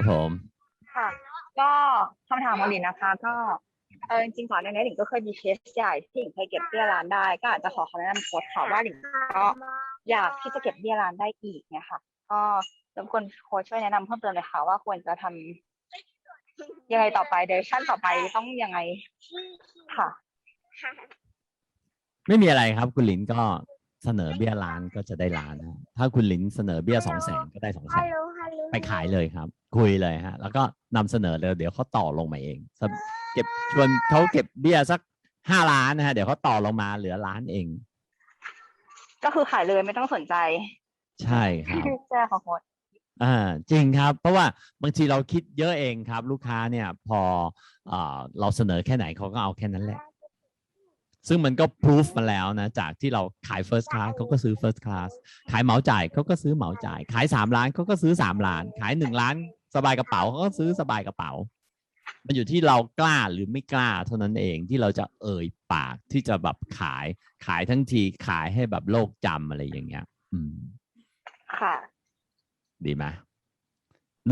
ครับผม ค่ะ ก็คำถามของหลินนะคะ ก็เออจริงๆก่อนหน้านี้หลินก็เคยมีเคสใหญ่ที่หลินเคยเก็บเบี้ยร้านได้ ก็อาจจะขอคำแนะนำโค้ชค่ะว่าหลินก็อยากที่จะเก็บเบี้ยร้านได้อีกเนี่ยค่ะ ก็รบกวนโค้ชช่วยแนะนำเพิ่มเติมเลยค่ะว่าควรจะทำยังไงต่อไปเดชั่นต่อไปต้องยังไงค่ะ ไม่มีอะไรครับ คุณหลินก็เสนอเบี้ยล้านก็จะได้ล้านนะถ้าคุณหลินเสนอเบี้ยสองแสนก็ได้สองแสน ไปขายเลยครับ คุยเลยฮะ แล้วก็นำเสนอเลยเดี๋ยวเขาต่อลงมาเองสำเก็บชวนเขาเก็บเบี้ยสักห้าล้านนะฮะเดี๋ยวเขาต่อลงมาเหลือล้านเอง ก็คือขายเลยไม่ต้องสนใจ ใช่ครับใช่ค่ะโค้ชอ่าจริงครับ เพราะว่าบางทีเราคิดเยอะเองครับ ลูกค้าเนี่ย พอเอ่อเราเสนอแค่ไหนเขาก็เอาแค่นั้นแหละ ซึ่งมันก็พิสูจมาแล้วนะ จากที่เราขาย first class เขาก็ซื้อ first class ขายเหมาจ่ายเขาก็ซื้อเหมาจ่าย ขายสามล้านเขาก็ซื้อสามล้าน ขายหนึ่งล้านสบายกระเป๋าเขาก็ซื้อสบายกระเป๋า มันอยู่ที่เรากล้าหรือไม่กล้าเท่านั้นเองที่เราจะเอ่ยปากที่จะแบบขายขายทั้งทีขายให้แบบโลกจำอะไรอย่างเงี้ย อืม ค่ะ ดีไหม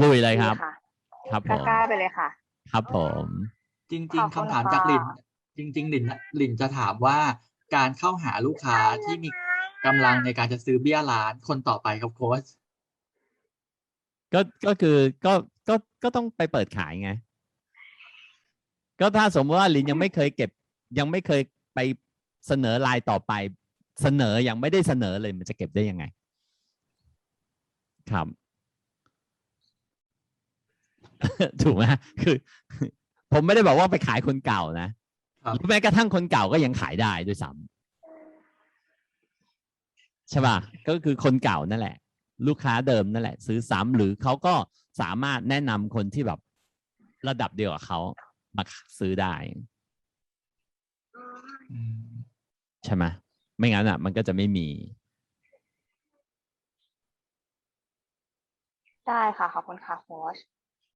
ลุยเลยครับดีค่ะครับผกมล้าๆไปเลยค่ะ ครับผม จริงขอบๆคุณคำถามค่ะจากลิน จริงๆหลินหลินจะถามว่าการเข้าหาลูกค้าที่มีกำลังในการจะซื้อเบี้ยล้านคนต่อไปครับโค้ชก็ก็คือก็ก็ก็ต้องไปเปิดขายไง ก็ถ้าสมมติว่าลินยังไม่เคยเก็บ ยังไม่เคยไปเสนอรายต่อไป เสนอยังไม่ได้เสนอเลยมันจะเก็บได้ยังไง ครับ ถูกไหมคือ ผมไม่ได้บอกว่าไปขายคนเก่านะ หรือแม้กระทั่งคนเก่าก็ยังขายได้ด้วยซ้ำใช่ป่ะก็คือคนเก่านั่นแหละ ลูกค้าเดิมนั่นแหละ ซื้อซ้ำหรือเขาก็สามารถแนะนำคนที่แบบระดับเดียวกับเขามาซื้อได้ใช่ไหมไม่งั้นอะ มันก็จะไม่มี ได้ค่ะ ขอบคุณค่ะโค้ช